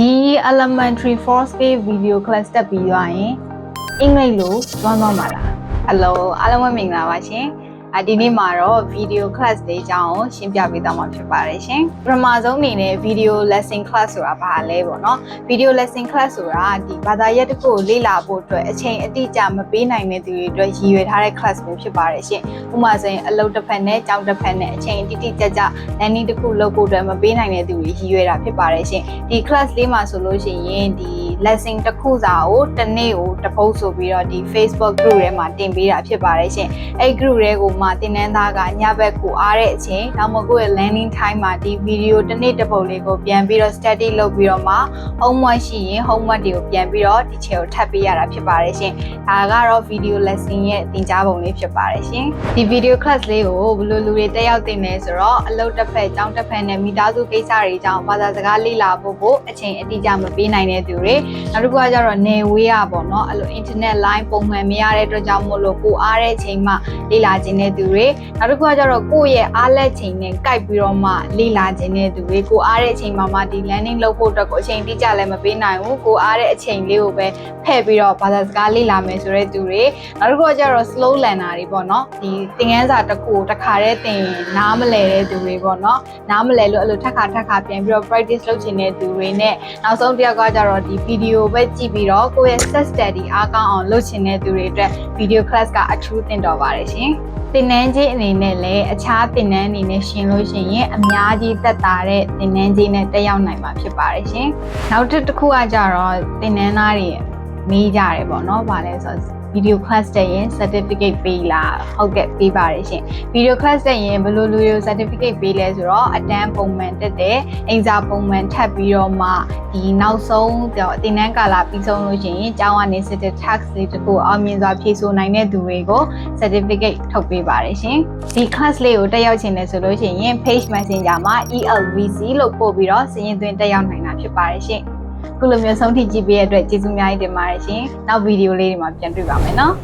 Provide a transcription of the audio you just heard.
ဒီ elementary force pay video class တက်ပြီးသွားရင်အင်္ဂလိပ်လိုသွားသွားမှာလား Hello အားလုံးပဲမင်္ဂလာပါရှင် အဒီနေ့မှာတော့ video class လေးအကြောင်းကိုရှင်းပြပေးသွားမှာဖြစ်ပါတယ်ရှင်ပထမဆုံးအနေနဲ့ video lesson class ဆိုတာဘာလဲပေါ့နော် video lesson class ဆိုတာဒီဘာသာရပ်တစ်ခုကိုလေ့လာဖို့အတွက်အချိန်အတိအကျမပေးနိုင်တဲ့သူတွေအတွက်ရည်ရွယ်ထားတဲ့ class မျိုးဖြစ်ပါတယ်ရှင်ဥပမာဆိုရင်အလုပ်တစ်ဖက်နဲ့ကြောင်းတစ်ဖက်နဲ့အချိန်အတိအကျကျ landing တစ်ခုလုပ်ဖို့အတွက်မပေးနိုင်တဲ့သူတွေရည်ရွယ်တာဖြစ်ပါတယ်ရှင်ဒီ class လေးမှာဆိုလို့ရှိရင်ဒီ lesson တစ်ခုစာကိုတစ်နေ့ကိုတစ်ပုတ်ဆိုပြီးတော့ဒီ Facebook group ထဲမှာတင်ပေးတာဖြစ်ပါတယ်ရှင်အဲ့ group တွေကိုမှတင်နန်းသားကညဘက်ကိုအားတဲ့အချိန်နောက်မှကိုယ့်ရဲ့ landing time မှာဒီ video တစ်နေ့တစ်ပုတ်လေးကိုပြန်ပြီးတော့ study လုပ်ပြီးတော့မှ homework ရှိရင် homework တွေကိုပြန်ပြီးတော့ teacher ကိုထပ်ပေးရတာဖြစ်ပါတယ်ရှင်ဒါကတော့ video lesson ရဲ့သင်ကြားပုံလေးဖြစ်ပါတယ်ရှင်ဒီ video class လေးကိုဘယ်လိုလူတွေတက်ရောက်တင်လဲဆိုတော့အလုပ်တစ်ဖက်ကျောင်းတစ်ဖက်နဲ့မိသားစုကိစ္စတွေအကြောင်းဘာသာစကားလေ့လာဖို့ကိုအချိန်အတိအကျမပေးနိုင်တဲ့သူတွေနောက်တစ်ခုကကျတော့နေဝေးရပေါ့နော်အဲ့လို internet line ပုံမှန်မရတဲ့အတွက်ကြောင့်မို့လို့ကိုအားတဲ့အချိန်မှလေ့လာခြင်းတဲ့သူတွေနောက်တစ်ခုကကျတော့ကိုယ့်ရဲ့အားလက်ချိန်နဲ့ကြိုက်ပြီးတော့မှလေ့လာခြင်းတဲ့သူတွေကိုအားတဲ့အချိန်မှမှဒီ landing လုပ်ဖို့အတွက်ကိုအချိန်တိကျလည်းမပေးနိုင်ဘူးကိုအားတဲ့အချိန်လေးကိုပဲဖဲ့ပြီးတော့ဘာသာစကားလေ့လာမယ်ဆိုတဲ့သူတွေနောက်တစ်ခုကကျတော့ slow learner တွေပေါ့နော်ဒီသင်ခန်းစာတစ်ခုကိုတစ်ခါတည်းသင်နားမလည်တဲ့သူတွေပေါ့နော်နားမလည်လို့အဲ့လိုထပ်ခါထပ်ခါပြန်ပြီးတော့ practice လုပ်ချင်တဲ့သူတွေနဲ့နောက်ဆုံးတစ်ယောက်ကကျတော့ဒီ video ပဲကြည့်ပြီးတော့ကိုယ့်ရဲ့ set study အားကောင်းအောင်လုပ်ချင်တဲ့သူတွေအတွက် video class ကအထူးသင့်တော်ပါတယ်ရှင်သင်တန်းကြီးအနေနဲ့လည်းအခြားသင်တန်းအနေနဲ့ရှင်လို့ရှိရင်အများကြီးသက်သာတဲ့သင်တန်းကြီးနဲ့တက်ရောက်နိုင်မှာဖြစ်ပါတယ်ရှင်။နောက်တစ်ခုကကြတော့သင်တန်းသားတွေ မေးကြတယ်ပေါ့နော်။ဗာလဲဆိုတော့ video class တက်ရင် certificate ပေးလားဟုတ်ကဲ့ပေးပါတယ်ရှင် video class တက်ရင်ဘယ်လိုလူတွေကို certificate ပေးလဲဆိုတော့အတန်းပုံမှန်တက်တယ်အင်စာပုံမှန်ထပ်ပြီးတော့မှဒီနောက်ဆုံးတော့အတင်တန်းကာလပြီးဆုံးလို့ရှိရင်ကျောင်းကနေစစ်တဲ့ tax တွေတခုအောင်မြင်စွာဖြည့်ဆို့နိုင်တဲ့သူတွေကို certificate ထုတ်ပေးပါတယ်ရှင်ဒီ class လေးကိုတက်ရောက်ချင်တယ်ဆိုလို့ရှိရင် page messenger မှာ ELVC လို့ပို့ပြီးတော့စာရင်းသွင်းတက်ရောက်နိုင်တာဖြစ်ပါတယ်ရှင် ခုလိုမျိုးဆုံးထိကြည့်ပေးရတဲ့အတွက်ကျေးဇူးအများကြီးတင်ပါတယ်ရှင်နောက်ဗီဒီယိုလေးတွေမှာပြန်တွေ့ပါမယ်နော်